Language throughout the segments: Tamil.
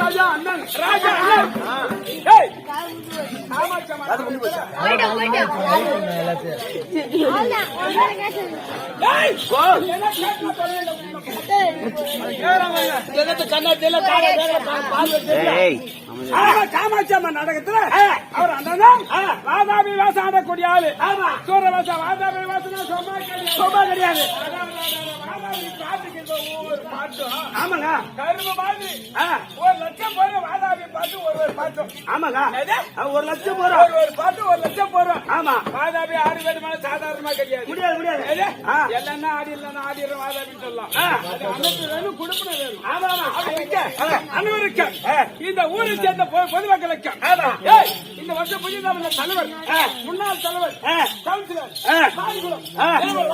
ராஜா அண்ணன் ராஜா அண்ணன் காமாட்சியம்மா நாடகத்துல அவர் அண்ணன் வாதாபி வாசம் ஆடக்கூடிய ஆளு. சூரவாசம் வாதாபி வாசம் சும்மா கிடையாது சும்மா கிடையாது ஆமாங்க. கரும்பு மாதிரி. ஒரு லட்சம் போற வாதாபி பாட்டு ஒரு ஒரு பாட்டும். ஆமாங்க. ஒரு லட்சம் போறோம். ஒரு ஒரு பாட்டு ஒரு லட்சம் போறோம். ஆமா. வாதாபி ஆறு பேர் மேல சாதாரணமா கிடையாது. முடியாது முடியாது. எல்லாம் ஆடி இல்லைன்னா ஆடிடுற வாதாபின்னு சொல்லலாம். அது அமைப்பு வேணும் குடும்பம் வேணும். ஆமா ஆமா. அனைவருக்கும் இந்த ஊரை சேர்ந்த ஏய், இந்த வருஷம் புதிதாக தலைவர். முன்னாள் தலைவர். கவுன்சிலர். மாரிகுளம்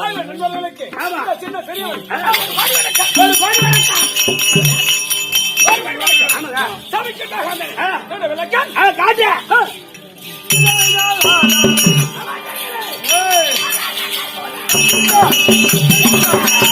வாயில நண்பர்களுக்கு சின்ன பெரியவர். ஒரு கோடி வணக்கம். ஒரு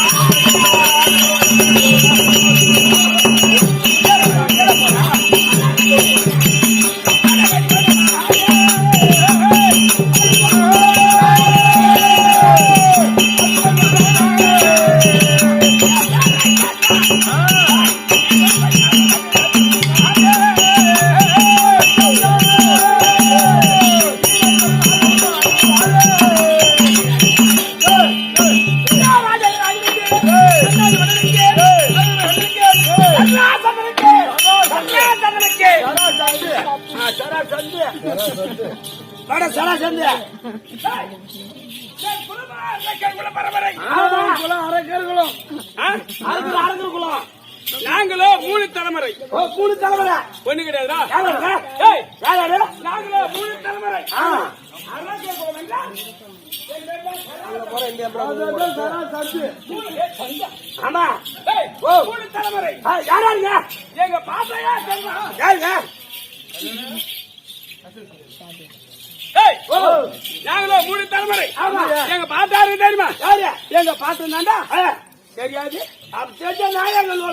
ஆமா. ஏய், மூணு தலைமுறை யாராங்க எங்க பாப்பையா யாருங்க ஏய், நாங்களோ மூணு தலைமுறை. எங்க பாத்தாரு தெரியுமா? எங்க பாத்து தாண்டா தெரியாது. அப்ப தெரிஞ்ச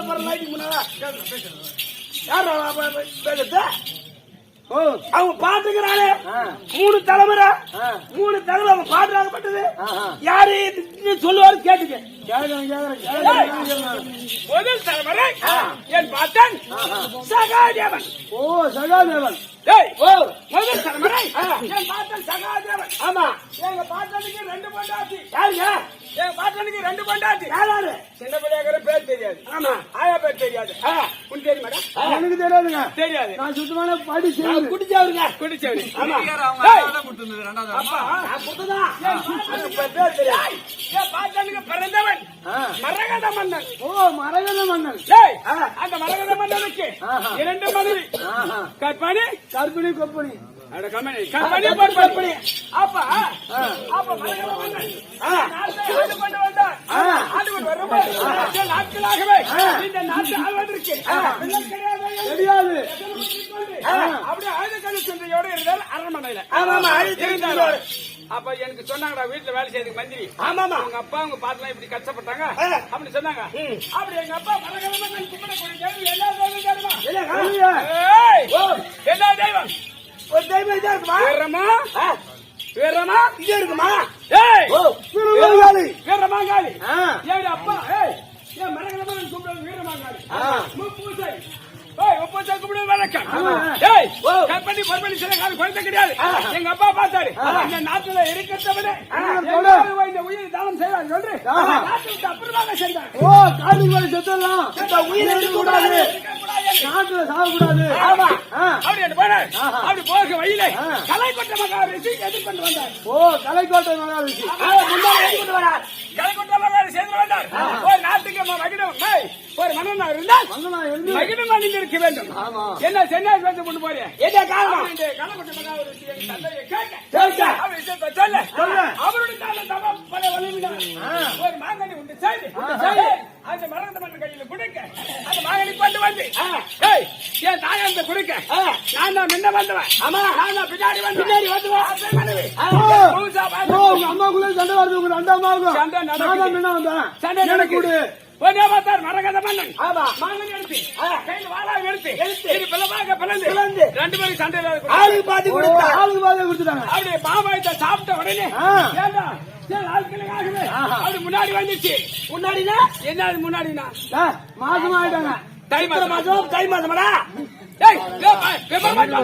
பரம் லைட்டுக்கு முன்னால. யார் பேசுறது? அவங்க பாத்துக்கிறானே மூணு தலைமுறை. மூணு தலைமுறை அவங்க பாதுகாக்கப்பட்டது யாரு இது சொல்லுவாரு கேட்டுக்க. முதல் தலைமுறை. என் பாட்டன் சகாதேவன். ஓ சகாதேவன். ஏய், முதல் தலைமுறை. என் பாட்டன் சகாதேவன். ஆமா. எங்க பாட்டனுக்கு ரெண்டு பொண்டாட்டி. யாருங்க? எங்க பாட்டனுக்கு ரெண்டு பொண்டாட்டி. யாராரு? சின்ன பிள்ளையாக்கிற பேர் தெரியாது. ஆமா. ஆயா பேர் தெரியாது. உன் தெரியுமாடா எனக்கு தெரியாதுங்க. தெரியாது. நான் சுத்தமான படி செய்யுது குடிச்சவருங்க. குடிச்சவரு. ஆமா. என் பிறந்தவன். மரகத மன்னன். ஓ மரகத மன்னன். அந்த மரகத மன்னனுக்கு இரண்டு மனைவி. கற்பனை கற்பிணி கொப்பனி நாட்களாகவே இந்த நாட்டை ஆள்வதற்கு தெரியாது. அப்படியே ஆயுத கல்வி சென்றையோட இருந்தார் அரண்மனையில. இருந்தாரு. அப்ப எனக்கு சொன்னாங்கடா வீட்டுல வேலை செய்யறதுக்கு மந்திரி. ஆமாமா உங்க அப்பா உங்க பாட்டுலாம் இப்படி கஷ்டப்பட்டாங்க? அப்படி சொன்னாங்க. அப்படி எங்க அப்பா கும்பிடக்கூடிய தெய்வம் ஒரு தெய்வம் இதா இருக்குமா வீரமா வீரமா இங்க இருக்குமா ஏய்! வீரமாங்காளி. வீரமாங்காளி ஏய் அப்பா ஏய். ஏன் மரகதமா நான் கும்பிடுறது? வீரமாங்காளி கிடையாது. எங்க அப்பா பார்த்தாரு. இந்த நாட்டுல இருக்கிறத இந்த உயிரை தானம் செய்வார். விட்டு அப்புறமாக சென்றார் ஓ செத்துடலாம். இந்த உயிரை இருக்கக்கூடாது. காட்டுல சாகக்கூடாது ஆமா. அப்படி என்று போனார் அப்படி போக வழியில கலை கொண்ட மகாரிஷி எதிர்கொண்டு வந்தார். ஓ கலைக்கோட்டை மகாரிஷி முன்னாடி எதிர்கொண்டு வரார் கலை எதிர்கொண்டு வந்தார் ஒரு நாட்டுக்கு மகிடம் ஒரு மன்னன் இருந்தால் மகிடம் அணிந்து இருக்க வேண்டும். என்ன சென்னை வந்து கொண்டு போறேன் என்ன காரணம் அவருடைய. ஒரு மாங்கனி உண்டு செய்து அந்த மரண மன்னன் கையில் கொடுக்க அந்த மாங்கனி கொண்டு வந்து. என் தாயாந்த குடுக்க நான் தான் முன்ன வந்தவன். ஆமா. நான் தான் பின்னாடி வந்து பின்னாடி வந்துவன். அம்மாக்குள்ள சண்டை வருது உங்க ரெண்டு அம்மாவுக்கும் சண்டை. நான் தான் முன்ன சண்டை. கொடு. ஒரே பார்த்தார் மரகத மன்னன். ஆமா. மாங்கனி எடுத்து. கையில் வாளாவை எடுத்து. இது பிளவாக பிளந்து. பிளந்து. ரெண்டு பேரும் சண்டையில ஆளுக்கு பாதி கொடுத்தா. ஆளுக்கு பாதி கொடுத்துட்டாங்க. அப்படியே மாமாயத்தை சாப்பிட்ட உடனே. ஏண்டா. அப்படி முன்னாடி வந்துச்சு. முன்னாடினா? என்ன முன்னாடினா? மாசமா ஆயிட்டாங்க. தை மாசம். தை மாசமாடா. ஏய்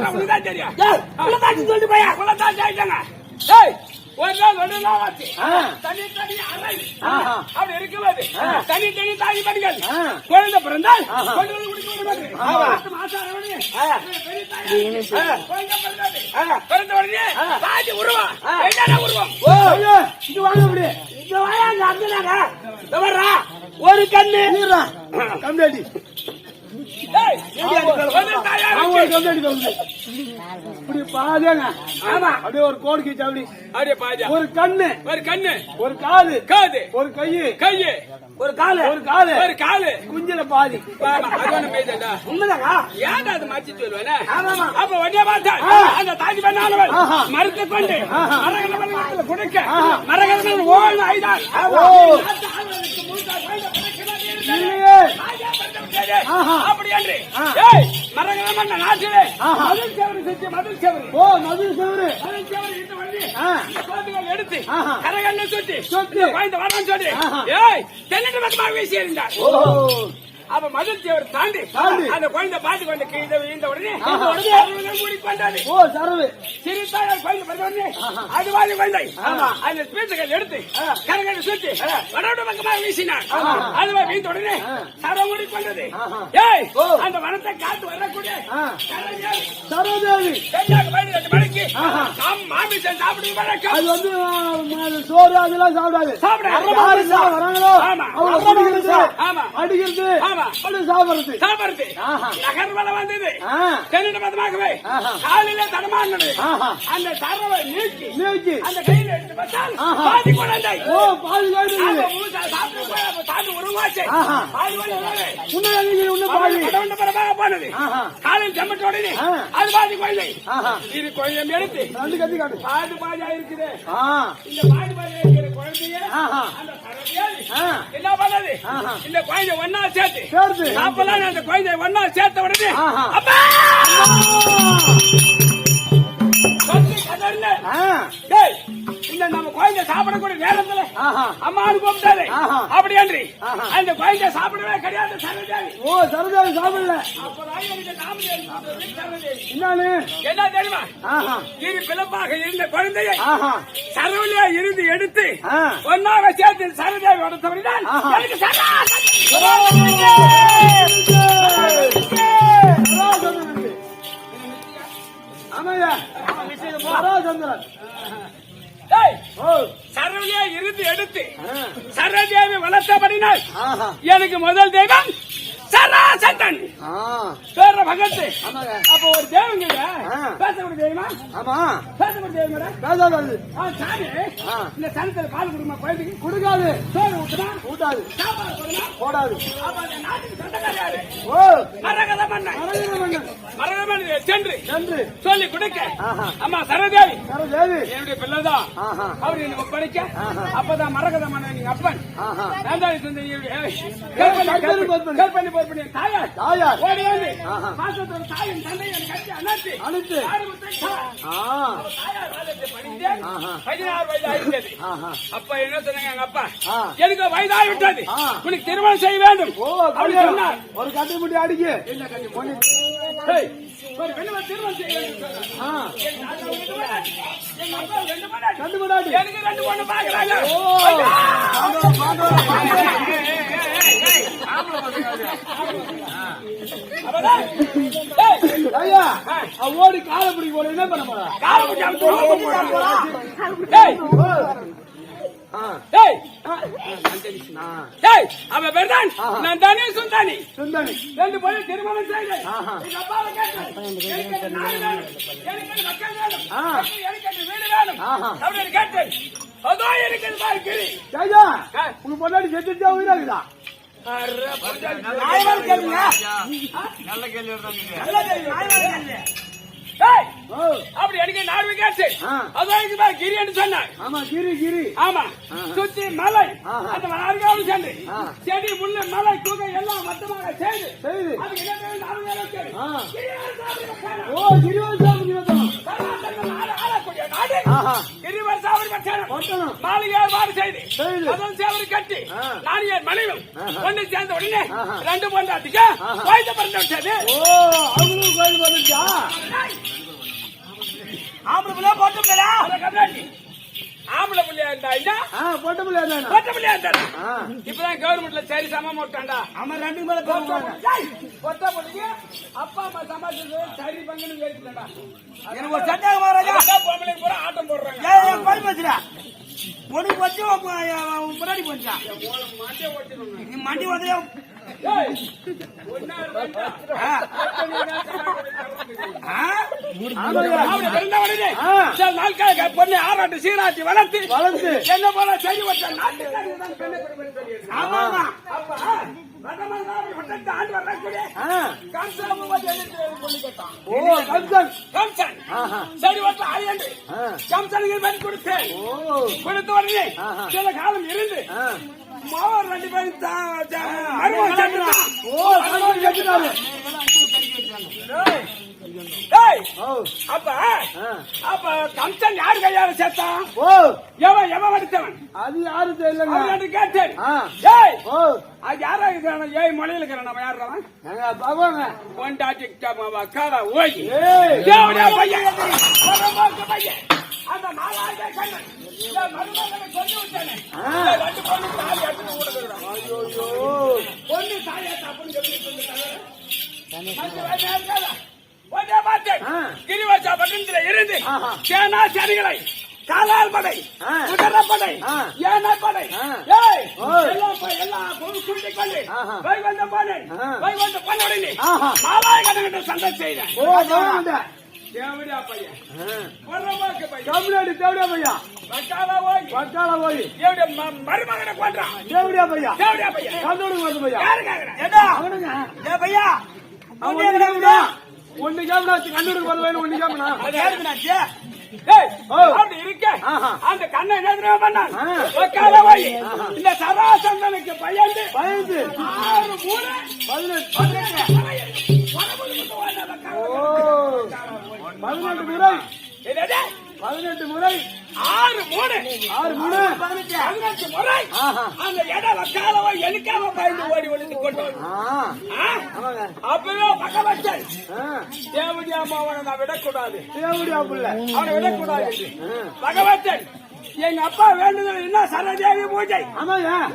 மாசம் தெரியும். சொல்லிட்டு போயா? குலத்தாச்சி ஆயிட்டாங்க. ஏய் ஒரு நாள் ரெண்டு நாள் ஆச்சு ஆ. தனி தனி அறை. அப்படி இருக்கும்போது ஆ. தனி தனி தாய் படிகள் ஆ. குழந்தை பிறந்தால் குடிக்க. குழந்தை. ஆ. பிறந்த உடனே. பாதி உருவம். என்னடா உருவம் இங்க வாங்க இப்படி இங்க வாயா அங்க இதோ வர்றா. ஒரு கண்ணு இருடா. இப்படி பாதியாங்க ஆமா. அப்படியே ஒரு கோடு கீச்சு அப்படி. அப்படியே பாதியா. ஒரு கண்ணு. ஒரு கண்ணு. ஒரு காது. காது. ஒரு கையு. கையு. ஒரு காலு. ஒரு காலு. ஒரு காலு. குஞ்சில பாதி. உண்மைதாங்க ஏன்டா அது மாத்தி சொல்லுவேனே? அப்ப உடனே பார்த்தா. அந்த தாஜ் பண்ணானவன் ஆஹா. மறுத்து கொண்டு மரகதத்துல குடிக்க, ஆஹா. மரகதத்தில் ஓய்ந்து அப்படி என்று, பண்ண நாட்டிலே. மதில் செவரு செஞ்சு மதில் செவரு. ஓ மது செவரு மதில் செவரு. இந்த குழந்தைகள் எடுத்து ஆஹா. கரகல்ல சுத்தி சுத்தி. இந்த குழந்தை வரணும்னு சொல்லி. ஏய் தென்னிட்டு வீசி அப்ப மதில் தேவர் தாண்டி தாண்டி. அந்த குழந்தை பாத்து கொண்டு கீழே விழுந்த உடனே கூடி கொண்டாடி ஓ சரவு சிரித்தாயார் குழந்தை பிறந்த உடனே. அது வாதி குழந்தை ஆமா. அந்த ஸ்பீச்சுகள் எடுத்து ஆ. கரங்களை சுத்தி வடோடு பக்கமாக வீசினார். அதுவா வீழ்ந்த உடனே ஆ. சரம் மூடி கொண்டது. ஏய். அந்த வனத்தை காத்து வரக்கூடிய சரோதேவி ரெண்டு மணிக்கு மாமிசம் சாப்பிடுவது வழக்கம் அது வந்து அது சோறு அதெல்லாம் சாப்பிடாது சாப்பிடாது. வராங்களோ ஆமா. அடிக்கிறது ஆமா. சாப்பிடுறது ஆஹா. நகர்வல வந்தது. தென்னிட மதமாகவே. காலில தடமானது. அந்த தரவை நீக்கி நீக்கி அந்த கையில எடுத்து பார்த்தால். பாதி குழந்தை ஓ பாதி மூசா சாப்பிட்டு தாண்டி உருவாச்சு. பாதி குழந்தை உன்னை உன்னை பாதி கடவுண்ட பரமாக போனது. காலில் ஜம்மட்ட உடனே ஆ. அது பாதி குழந்தை ஆஹா. இது குழந்தை எடுத்து ரெண்டு கத்தி காட்டு பாதி பாதியா இருக்குது ஆ இந்த பாதி பாதியா இருக்கிற குழந்தைய ஆஹா. அந்த தரவியால் ஆ. என்ன பண்ணது. இந்த குழந்தை ஒன்னா சேர்த்து சேர்த்து. சாப்பிடலாம் அந்த குழந்தை ஒன்னா சேர்த்த உடனே. அப்பா இந்த நம்ம குழந்தை சாப்பிடக்கூடிய நேரத்துல அம்மானு கூப்பிட்டாரு. அப்படி ஆஹா. அந்த குழந்தை சாப்பிடவே கிடையாது சரோஜாவி ஓ சரோதேவி சாப்பிடல. சரோஜாவி. என்னன்னு என்ன தெரியுமா? இரு பிளப்பாக இருந்த குழந்தையை சரவலியா இருந்து எடுத்து ஒன்னாக சேர்த்து சரோஜாவி வளர்த்தவரிதான் ஆஹா. எனக்கு சரா. ஆமாய்யா சரவலியா இருந்து எடுத்து. சரோஜாவி வளர்த்தபடினால் எனக்கு முதல் தெய்வம் சராசந்தன். பேர பகத்து அப்ப ஒரு தெய்வங்க ஆ. பேசக்கூடிய தெய்வமா? ஆமா. பேசக்கூடிய தெய்வங்க பேசாது சாமி. இந்த சனத்துல பால் கொடுமா குழந்தைக்கு கொடுக்காது. சோறு சாப்பாடு கொடுனா போடாது. அப்ப அந்த நாட்டுக்கு சொந்தக்கார யாரு? ஓ. மரகத மன்னன் மரகத மன்னன் மரகத மன்னன் சென்று. நன்று சொல்லி கொடுக்க. அம்மா சரோதேவி. சரோதேவி. என்னுடைய பிள்ளைதான். அவர் எனக்கு ஒப்படைக்க. அப்பதான் மரகத மன்னன் அப்பன். சுந்தரி கற்பனை, பொறுப்பு தாயார். தாயார். ஓடி வந்து ஆஹா. பாசத்தோட தாயின் தந்தையை கட்டி அணைத்து. அனுத்து ஆறுமுகத்தை தா. ஆ. தாயார் வேதத்தை படித்தேன். ஆஹா. பதினாறு வயது ஆஹா. அப்ப என்ன சொன்னாங்க எங்க அப்பா. எனக்கு வயதாகி விட்டது. உனக்கு திருமணம் செய்ய வேண்டும். ஒரு கட்டி முட்டி அடிக்கு ஏய், ஒரு பெண்ணை திருமணம் செய்ய ரெண்டு முன்னாடி எனக்கு ரெண்டு பொண்ணு பாக்குறாங்க ஐயா ஓடி காலை பிடிக்க போல என்ன பண்ண போறா காலை பிடிச்சு அமுத்து, அவன் பெருதான். நான் தானே சுந்தானி. சுந்தரி ரெண்டு பேரும் திருமணம் செய்தேன் ஆஹா. எங்க அப்பாவை கேட்டேன் எனக்கு அந்த நாடு வேணும்? எனக்கு அந்த மக்கள் வேணும்? ஆ. எனக்கு அந்த வீடு வேணும்? ஆஹா. அப்படின்னு கேட்டேன் அதோ எனக்கு பாரு கிளி. ஐயா ஆ. உங்க பொண்டாட்டி செத்துட்டா உயிராகுதா அரே, பொண்டாட்டி. நியாயமான கேளுங்க நல்ல கேள்வி நல்ல கேள்வி அப்படி எனக்கு நாலு ஆ. அதான் இதுமா கிரின்னு சொன்னான் ஆமா கிரி கிரி ஆமா. சுத்தி மலை. அந்த நான்காவது சென்று. செடி முள்ளு மலை குகை எல்லாம் மொத்தமாக செய்து செய்து அதுக்கு என்ன பேரு? நாலு வேலை. ஆ. கிரிவல சாமி மச்சானம். சாமி மச்சானம். பட்டணம் மாளிகை ஏற்பாடு செய்து. அதன் சேவரி கட்டி மனைவும் ஆஹா. ஒண்ணு சேர்ந்த உடனே. ரெண்டு பொண்டாட்டிக்கு. வயது பிறந்து விட்டது அவங்களும் கோயில் வந்துச்சா ஆம்பளை போட்டு கண்ணாடி. ஆம்பளை பிள்ளையா இருந்தா? ஆ போட்ட முடியாது பொட்டை பிள்ளையா இருந்தா ஆ. இப்பதான் கவர்மெண்ட்ல சரி சமம் போட்டாண்டா அவன் ரெண்டு மேல பொட்டை பிள்ளைக்கு அப்பா அம்மா சமாளிச்சது சரி பங்குன்னு கேட்டுட்டா எனக்கு ஒரு சட்டை மகாராஜா பொம்பளைக்கு பூரா ஆட்டம் போடுறாங்க. ஏன் வச்சு முன்னாடி போச்சா மாட்டே ஓட்டிடணும் நீ மண்டி வந்து ஏய், பொண்ணை ஆராட்டு சீராட்டி வளர்த்து வளர்த்து. என்ன போல செடி வச்ச கொடுத்த. உடனே. சில காலம் இருந்து ஆ. மாவன் ரெண்டு பேரும் செத்துட்டான். ஓ ஓ அப்ப அப்ப கம்சன் யார் கையால செத்தான் ஓ. எவன் எவன் வடித்தவன் அது அவன் என்று கேட்டேன். ஏய் ஓ. அது யாரா இருக்கிறான்? ஏய் மொழியில இருக்கிறான்? நம்ம யாருறான் எங்க பகவாங்க பொண்டாட்டி காரா ஓய். ஏய். பையன். பையன். அந்த நாலாயிர கண்ணன் இந்த மருமகனை கொண்டு விட்டானே. ஆ. இந்த ரெண்டு பொண்ணு தாலி எடுத்து ஓடுகிறான் ஐயோ பொண்ணு தாலியை தப்புன்னு சொல்லி சொல்லிட்டாங்க கிரிவச்சா பட்டணத்திலே இருந்து. சேனா செடிகளை காலால் படை. குதிரைப்படை ஆ. யானை படை ஆ. ஏய் ஓய். எல்லாம் எல்லாம் கொண்டு. வைகுண்ட போனேன். வைகுண்ட போன உடனே. மாலாய கணக்கிட்ட சண்டை செய்தேன் தேவடியா பையன். ஆ. பொறம்போக்கு பையன். தமிழ்நாடு தேவடியா பையா. வக்காலா போய். ம- மருமகனை கொன்றான். தேவடியா பையா தேவடியா பையன். கந்தோடு வந்து பையா. யாருக்காக ஏடா அவனுங்க. ஏ பையா. அவன் ஒண்ணு கேமனா கண்ணூருக்கு வருவேன் இருக்க ஆஹா. அந்த கண்ணை என்ன பண்ணான்? போய். இந்த சராசந்தனுக்கு பயந்து பயந்து. ஆறு மூணு பதினெட்டு. பதினெட்டு. முறை என்னது? பதினெட்டு முறை ஆறு மூணு ஆறு மூணு பதினெட்டு முறை. அந்த இடம் வக்காலவா எலுக்காம பயந்து ஓடி ஒளிந்து கொண்டு அப்பவே ஆ. தேவடி அம்மாவனை நான் விடக்கூடாது. தேவடியா புள்ள அவனை விடக்கூடாது. பகவத்தன் எங்க அப்பா வேண்டுதல் என்ன சரதேவி பூஜை.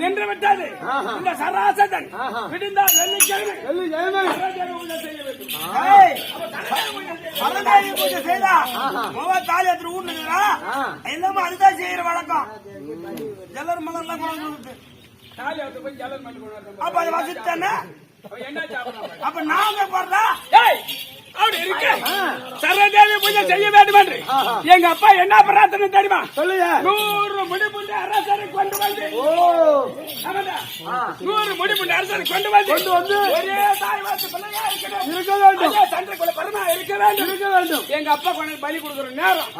நின்று விட்டது. இந்த சராசதன். விடுந்தால் வெள்ளிக்கிழமை. சரதேவி பூஜை செய்ய வேண்டும். ஏய் அப்ப சரதேவி பூஜை செய்தா? ஆஹா. முக தாலி எடுத்து ஊட்டுங்களா ஆ. எல்லாமே அதுதான் செய்யற வழக்கம். எல்லாரும் மலர்லாம் கொண்டு வந்து தாலி அவுத்து போய் ஜலம் பண்ணி கொண்டு. அப்ப அதை சாப்பிடணும்? அப்ப நாங்க போறதா ஏய், அப்படி இருக்கு. ஆ. சரதேவி பூஜை செய்ய வேண்டும் என்று. எங்க அப்பா என்ன பிரார்த்தனை தெரியுமா? சொல்லுங்க. நூறு முடிப்புண்டு அரசரை கொண்டு வந்து. நூறு முடிப்புண்டு அரசரை கொண்டு வந்து. கொண்டு வந்து. ஒரே தாய் வாத்து பிள்ளையா இருக்கணும் இருக்க வேண்டும். சண்டைக்குள்ள பரமா இருக்க வேண்டும். இருக்க வேண்டும். எங்க அப்பா கொண்டு பலி கொடுக்குற நேரம்.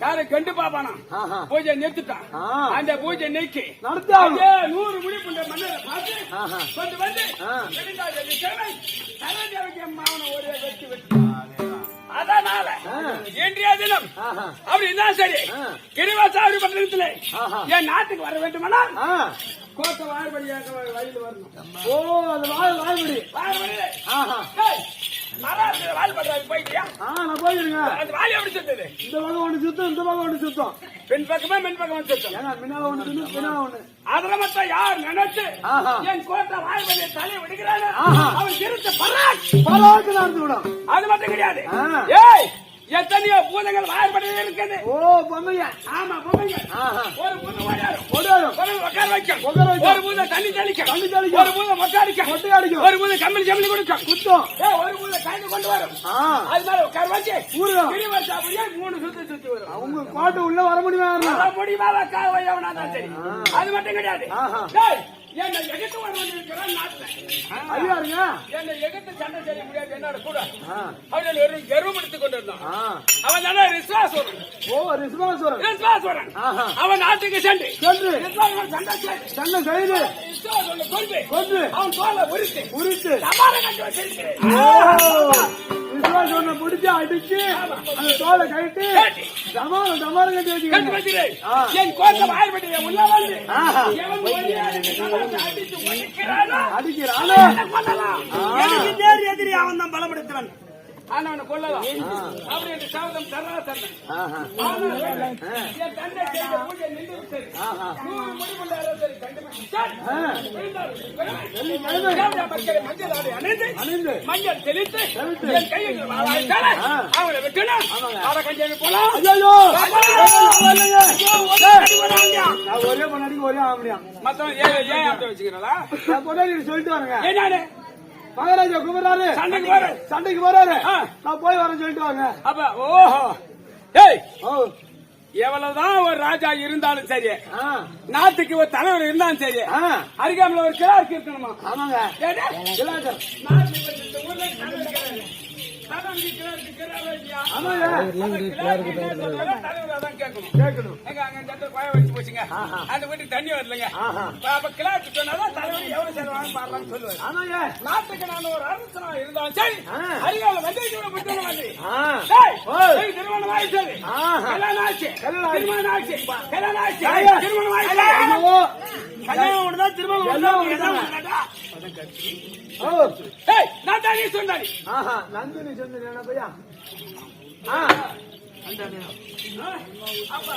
யாரு கண்டு பாப்பானா பூஜை நிறுத்திட்டான். அந்த பூஜை நீக்கி. நடத்தி நூறு முடிப்புண்ட மன்னரை பார்த்து கொண்டு வந்து என் மாவனை ஒரே வெட்டி வெட்டி அதனால. இன்றைய தினம் ஆஹா அப்படின்னா சரி. கிரிவாசாரி பட்டணத்திலே. என் நாட்டுக்கு வர வேண்டுமானால் கோட்டை வாய்படியாக வழியில் வரணும். ஓ அது வாய் வாய்படி ஆஹா. அந்த இந்த பக்கம் பெண் பக்கமா சுத்தம். அதுல மட்டும் யார் நினைச்சு. என் கோட்டை வாய்படியை தலை விடுகிறானோ ஆஹா. அவன் திருத்த பராக். பரவாயில்ல நடந்து விடும். அது மட்டும் கிடையாது. ஏய் எத்தனையோ பூதங்கள் வாய்படியில் இருக்குது. ஓ பொம்மையா? ஆமா ஆஹா. ஒரு பூதம் ஓடாடும் ஓடாடும் ஒரு உட்கார வைக்கும். உட்கார வைக்கும். ஒரு பூதம் தண்ணி தெளிக்கும். தண்ணி தெளிக்கும். ஒரு பூதம் மொட்டை அடிக்கும். மொட்டை அடிக்கும். ஒரு பூதம் கம்பளி ஜம்மி கொடுக்கும். குத்தம். ஏய், ஒரு பூதம் காய்ந்து கொண்டு வரும். அது மேல உட்கார வச்சு. கிரிவலம் அப்படியே மூணு சுத்தி சுத்தி வரும். அவங்க கோட்டை உள்ள வர முடியுமா? வர முடியுமா? தான் சரி. அது மட்டும் கிடையாது. என்னை எகிட்டு வரவன் இருக்கிறான் நாட்டுல. ஐயாருங்க? என்னை எகிட்டு சண்டை செய்ய முடியாது என்னோட கூட. அவன் வெறும் கர்வம் எடுத்துக் கொண்டிருந்தான். ஆ. அவன் தானே ரிஸ்வாசுரன் ஓ ரிஸ்வாசுரன் ஆஹா. அவன் நாட்டுக்கு சென்று. சென்று. ரிஸ்வாசுரன் சண்டை செய்து. சண்டை செய்து. ரிஸ்வாசுரனை கொண்டு கொன்று. அவன் தோலை உரித்து. உரித்து. சமார கட்டி வச்சிருக்கிறேன் விசுவாசனை முடிச்சு அடிச்சு அந்த தோலை கட்டி. டமாரம் டமாரம் கட்டி. ஆ. என் உள்ள வந்து. அடிக்கிறானோ? எதிரி அவன் தான் பலப்படுத்துறான்? ஆனவனை கொல்லலாம். அப்படி என்று. ஆனால் என் தந்தை செய்த பூஜை நின்று விட்டது. நூறு முடிவுள்ள மஞ்சள் ஆடை அணிந்து. மஞ்சள் தெளித்து. என் கையில். அவனை விட்டுனா, போலாம். ஒரே பொண்ணாடிக்கு ஒரே ஆம்படியா மத்தவன் ஏன் ஏன் வச்சுக்கிறா பொண்ணாடி சொல்லிட்டு வரேங்க என்னன்னு மகாராஜா கூப்பிடுறாரு சண்டைக்கு போற சண்டைக்கு போறாரு. ஆ. நான் போய் வரேன் சொல்லிட்டு வாங்க. அப்ப ஓஹோ. ஏய் ஓ. எவ்வளவுதான் ஒரு ராஜா இருந்தாலும் சரி ஆ. நாட்டுக்கு ஒரு தலைவர் இருந்தாலும் சரி ஆ. அருகாமையில் ஒரு கிளார்க்கு இருக்கணுமா ஆமாங்க. அந்த வீட்டுக்கு தண்ணி வரலைங்க. ஆஹா. அப்ப கிளார்க்கு சொன்னாதான் தலைவர் எவ்வளவு நாட்டுக்கு நான் ஒரு அரசனா இருந்தாலும் சரி ஆ. அருகால வந்து ஓய். டேய், திருமணம் ஆயிடுச்சு. கல்யாணம் ஆச்சு. திருமணம் ஆச்சு. கல்யாணம் ஆச்சு. திருமணம். ஐயோ கல்யாணம் ஒண்ணுதான் ஒண்ணுதான். ஓ ஏய், நான் தானே சொன்னாடி. நந்தினி என்ன பையா அப்ப,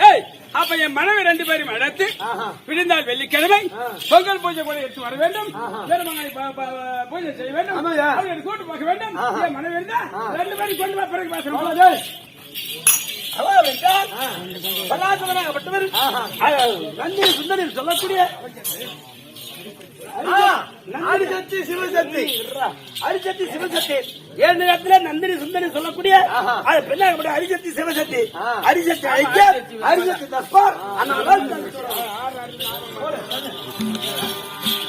சரி, அப்ப என் மனைவி ரெண்டு பேரும் அழைத்து விழுந்தால் வெள்ளிக்கிழமை பொங்கல் பூஜை கூட எடுத்து வர வேண்டும் பூஜை செய்ய வேண்டும் கூட்டு போக வேண்டும் என் மனைவி இருந்தா ரெண்டு பேரும் கொண்டு வா பிறகு பேசணும் பல்லாசவனாகப்பட்டவர் நந்தினி சொல்லக்கூடிய அரிசக்தி சிவசக்தி அரிசக்தி சிவசக்தி ஏழு நேரத்துல நந்தினி சுந்தரி சொல்லக்கூடிய பெண்ணாகப்பட்ட அரிசக்தி சிவசக்தி. அரிசக்தி ஐக்கியம் அரிசக்தி தஸ்பார் ஆனால்